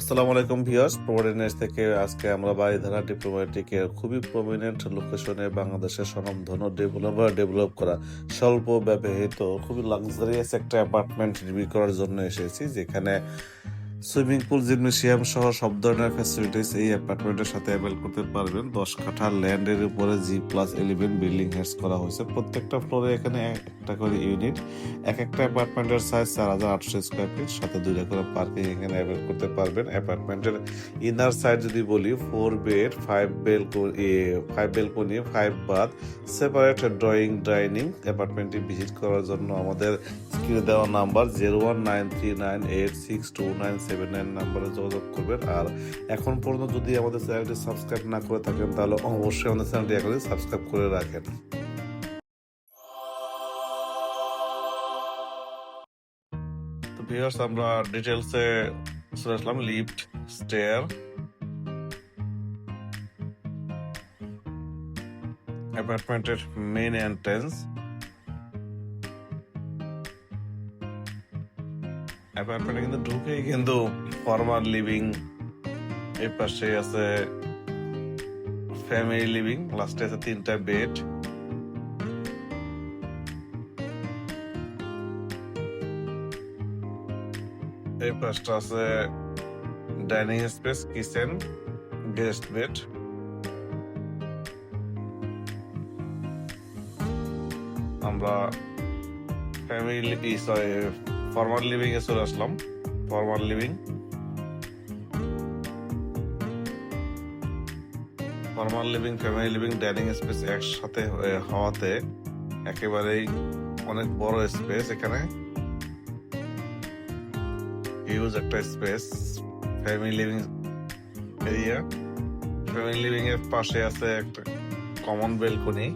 আসসালামু আলাইকুম ভিউয়ার্স প্রোভাইডেন্স থেকে আজকে আমরা বাড়িধারা ডিপ্লোম্যাটিকের খুবই প্রমিনেন্ট লোকেশনে বাংলাদেশের স্বনামধন্য ডেভেলপার ডেভেলপ করা স্বল্প ব্যবহৃত, খুবই লাক্সারিয়াস একটা অ্যাপার্টমেন্ট রিভিউ করার জন্য এসেছি, যেখানে সুইমিং পুল, জিমনেশিয়াম সহ সব ধরনের ফ্যাসিলিটিস এই অ্যাপার্টমেন্টের সাথে অ্যাভেল করতে পারবেন। দশ কাঠা ল্যান্ডের উপরে G plus eleven building heads করা হয়েছে। প্রত্যেকটা ফ্লোরে এখানে একটা করে ইউনিট এক একটা অ্যাপার্টমেন্টের সাইজ চার হাজার আটশো স্কোয়ার ফিট সাথে দুইটা করে পার্কিং এখানে অ্যাভেল করতে পারবেন। অ্যাপার্টমেন্টের ইনার সাইড যদি বলি four bed five balcony five balcony five bath separate drawing dining অ্যাপার্টমেন্টটি visit করার জন্য আমাদের স্ক্রিনে দেওয়া number zero one nine three nine eight six two nine seven nine নাম্বারে যোগাযোগ করবেন। আর এখন পর্যন্ত যদি আমাদের চ্যানেলটি সাবস্ক্রাইব না করে থাকেন, তাহলে অবশ্যই আমাদের চ্যানেলটি এখনই সাবস্ক্রাইব করে রাখেন। ভিউয়ার্স, আমরা ডিটেলসে চলে আসলাম, লিফট, স্টেয়ার। অ্যাপার্টমেন্টের মেইন এন্ট্রেন্স অ্যাপার্টমেন্টে কিন্তু ঢুকেই কিন্তু ফর্মাল লিভিং এই পাশে আছে ফ্যামিলি লিভিং লাস্টে আছে তিনটা বেড এই পাশটা আছে dining space kitchen guest bed আমরা ফ্যামিলি সরি ফর্মাল এ চলে আসলাম। Formal living formal living family living dining space একসাথে হওয়াতে একেবারেই অনেক বড় স্পেস এখানে। হিউজ একটা space family living area family living এর পাশে আছে একটা কমন বেলকনি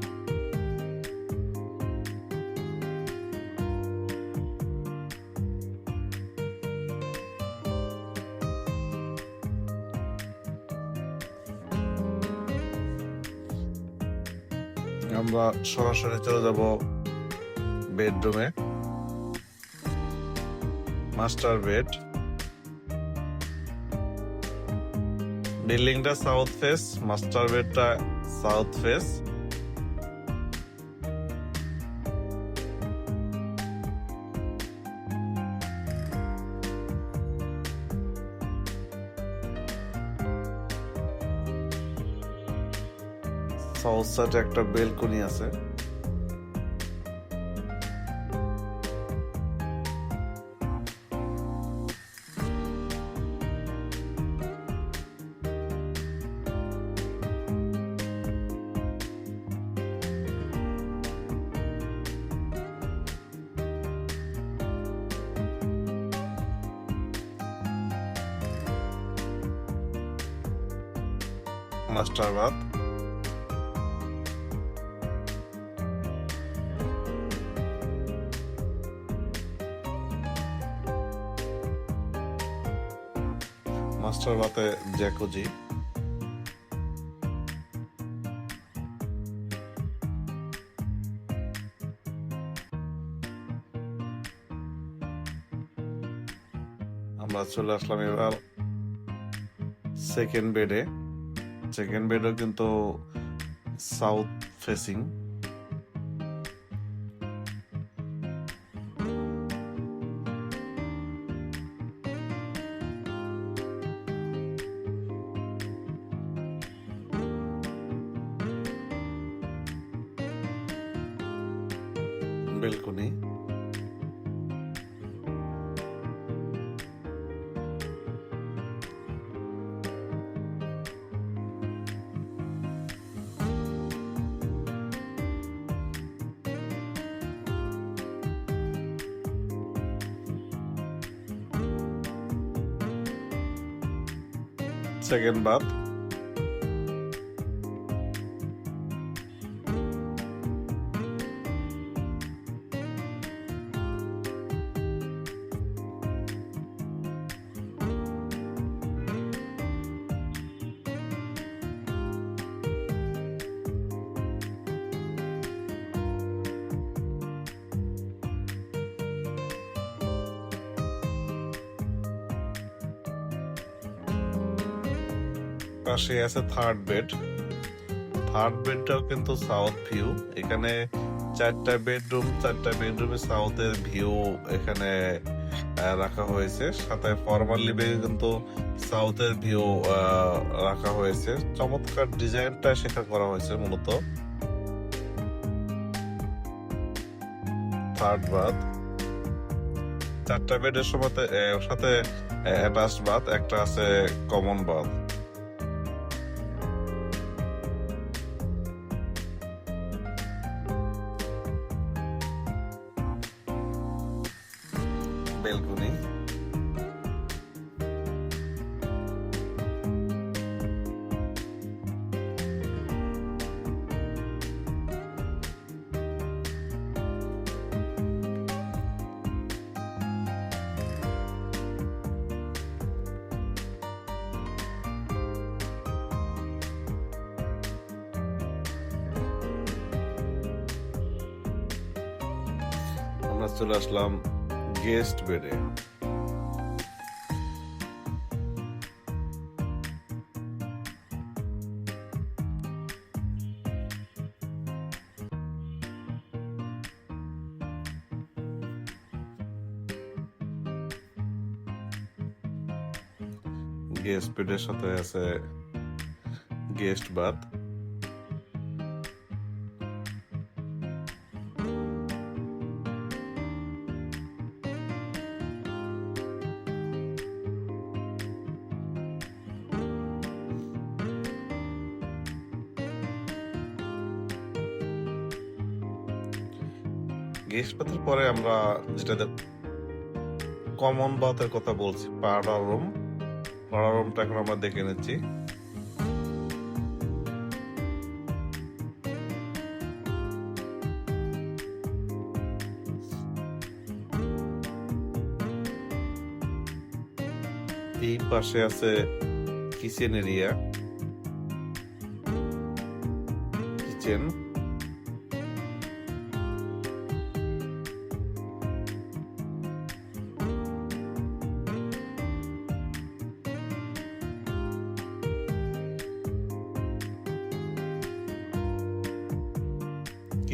আমরা সরাসরি চলে যাব বেডরুমে। Master bed. বিল্ডিংটা সাউথ ফেস মাস্টার বেডটা সাউথ ফেস। সাউথ সাইডে একটা বেলকনি আছে। মাস্টার মাস্টার বাতে জ্যাকুজি। আমরা চলে আসলাম এবার সেকেন্ড বেডে সেকেন্ড বেডও কিন্তু south facing balcony second bath পাশে আছে থার্ড বেড থার্ড বেডটাও কিন্তু সাউথ ভিউ এখানে চারটা বেডরুম চারটা বেডরুমে সাউথের ভিউ এখানে রাখা হয়েছে। সাথে ফর্মাল লিভিং কিন্তু সাউথের ভিউ রাখা হয়েছে। চমৎকার ডিজাইনটা সেখানে করা হয়েছে মূলত। থার্ড বাথ চারটা বেডের সাথে সাথে অ্যাটাচ বাথ একটা আছে কমন বাথ আমরা চলে আসলাম গেস্ট বেডে গেস্ট বেডের সাথে আছে গেস্ট বাথ গেস্ট বাথের পরে আমরা যেটা কমন বাথের কথা বলছি পাড়া রুম। পাড়া রুমটা এখন আমরা দেখে নিচ্ছি। এই পাশে আছে কিচেন এরিয়া কিচেন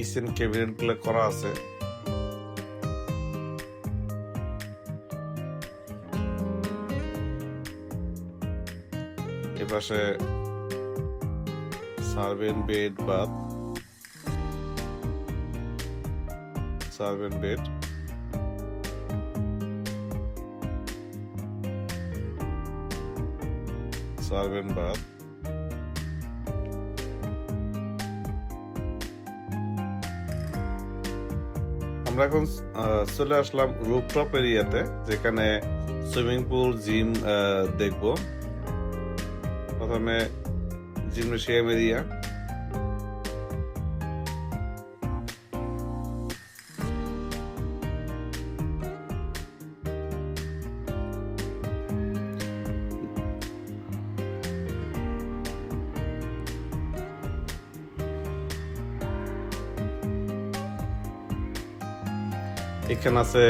কিচেন ক্যাবিনেটগুলো করা আছে। এপাশে servant bed bath servant bed. Servant bath. আমরা এখন চলে আসলাম রুফটপ এরিয়াতে যেখানে সুইমিং পুল জিম দেখব। প্রথমে জিমনেশিয়াম এরিয়া এখানে আছে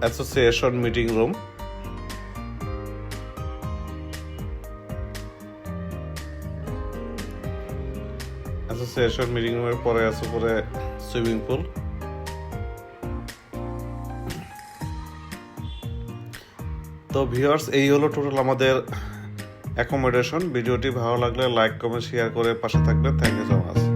association meeting room association meeting রুমের পরে আছে পরে সুইমিং পুল তো ভিউয়ার্স এই হলো টোটাল আমাদের অ্যাকোমোডেশন ভিডিওটি ভালো লাগলে লাইক কমেন্ট শেয়ার করে পাশে থাকবেন। Thank you so much